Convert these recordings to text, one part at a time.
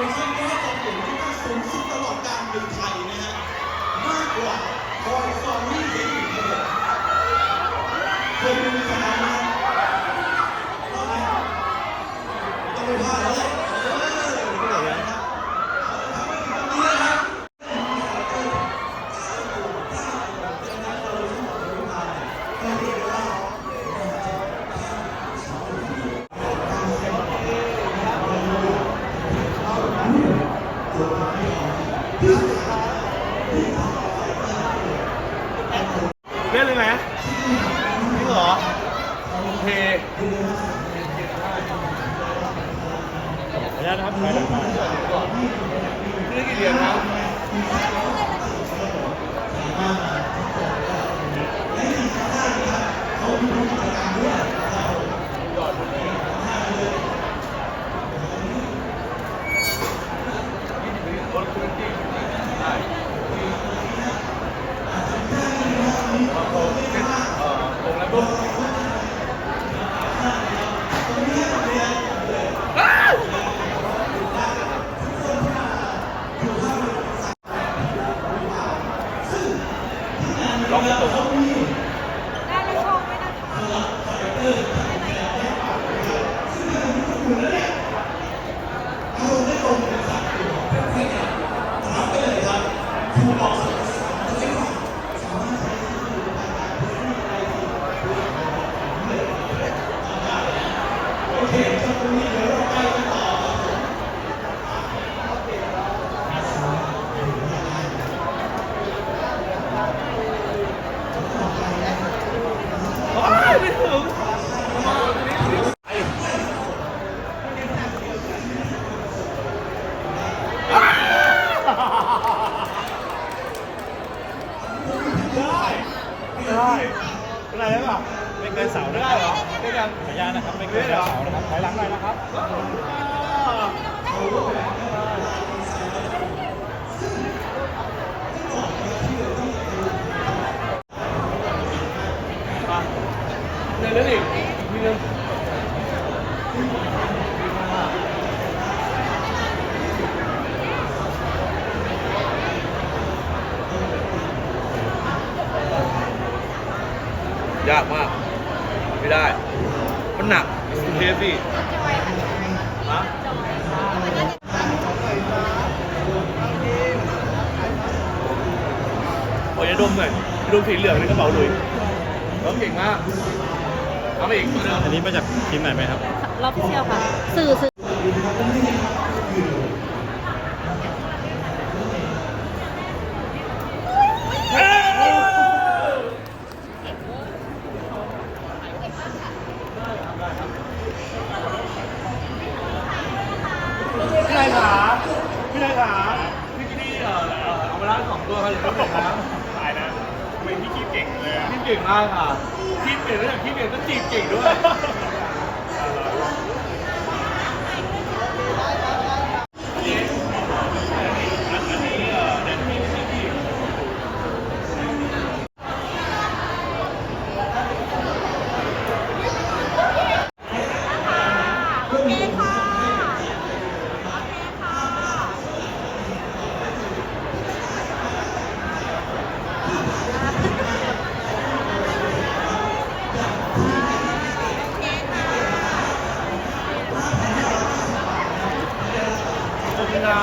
ตัวซึ่งได้ตำแหน่งที่สูงสุดตลอดการเป็นไทยนะฮะมากกว่าคอยซอนนี่ได้อีกครับผมเคยดูสนามนะว่าไงต้องไปพลาดแล้วแหละเออไม่ได้นะครับเอาละครับมาถึงตรงนี้นะครับ เล่นเลยไหมจริงเหรอโอเคขออนุญาตนะครับนี่กี่เหรียญครับ ล็อกประตูได้ไม่ชอบไม่นะคะโอ้ยไม่ถึงได้ได้ เป็นไรได้ป่ะไม่เกินเสาได้เหรอได้ยังขออนุญาตนะครับไม่เกินเสานะครับถอยหลังหน่อยนะครับ ยากมาก ไม่ได้ มันหนักเทสซี่ฮะโอ้ยาดมหน่อยยาดมสีเหลืองในกระเป๋าลุยน้องเก่งมากเอาไปอีกตัวหนึงอันนี้มาจากทีมไหนไหมครับ รอบเที่ยวค่ะ สื่อสื่อ พี่นายขาพี่นายขาพี่ที่เอ่อ เอ่อเอามาล้างสองตัวครับอย่าเพิ่งเลยครับตายนะทำไมพี่ขี้เก่งเลยอะพี่เก่งมากค่ะพี่เก่งแล้วอย่างพี่เก่งก็จีบเก่งด้วย โอเคค่ะ โอเคค่ะ ขอบคุณนะ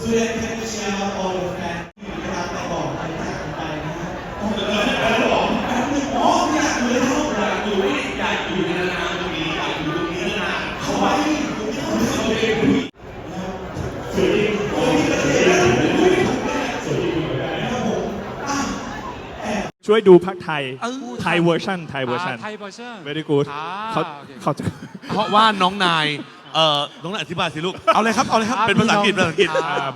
สุดยอดแคปเชียร์ออลแฟนนะครับแต่บอกไปจากกันไปนะฮะอ๋อเดี๋ยวเดี๋ยวเดี๋ยวแป๊บนึงอ๋ออยากเลยครับอยากอยู่อยากอยู่นานๆตรงนี้อยากอยู่ตรงนี้นานๆเขาไว้อยู่ที่เขาเขาเองนะครับ สวัสดีสวัสดีประเทศสวัสดีนะครับผมอะแอบช่วยดูภาคไทยเออไทยเวอร์ชันไทยเวอร์ชันไทยเวอร์ชัน very good อ่าเขาโอเคเขาจะเพราะว่าน้องนายเอ่อน้องนายอธิบายสิลูก เอาเลยครับ เอาเลยครับ เป็นภาษาอังกฤษภาษาอังกฤษ um,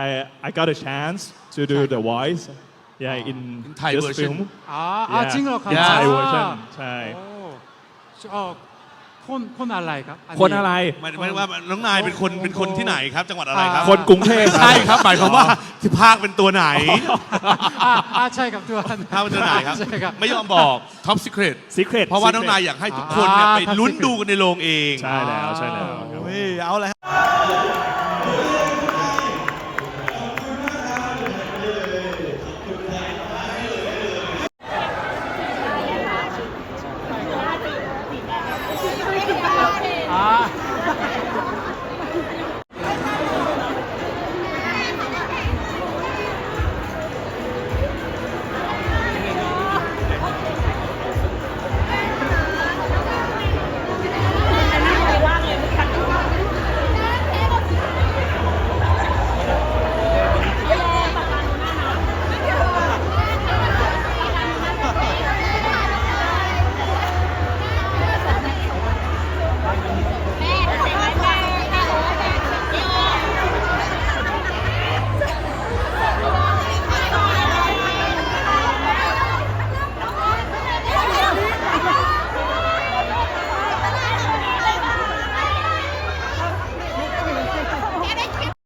I I got a chance to do the voice yeah in In Thai this version film อ่า Yeah. จริงเหรอครับ in Thai อ่า version ใช่โอ้เอ่อพู คนคนอะไรครับนนี้ คนอะไร หมายหมายว่าน้องนายเป็นคนเป็นคนที่ไหนครับ จังหวัดอะไรครับคนกรุงเทพครับใช่ครับหมายความว่าที่ภาคเป็นตัวไหนอ่าอ่าใช่ครับทุกท่านภาคเป็นตัวไหนครับ ใช่ครับ ไม่ยอมบอกท็อปซิเครต Secret เพราะว่าน้องนายอยากให้ทุกคนเนี่ยอ่าไป Top ลุ้น Secret ดูกันในโรงเอง ใช่แล้วใช่แล้วครับ เฮ้ยเอาเลย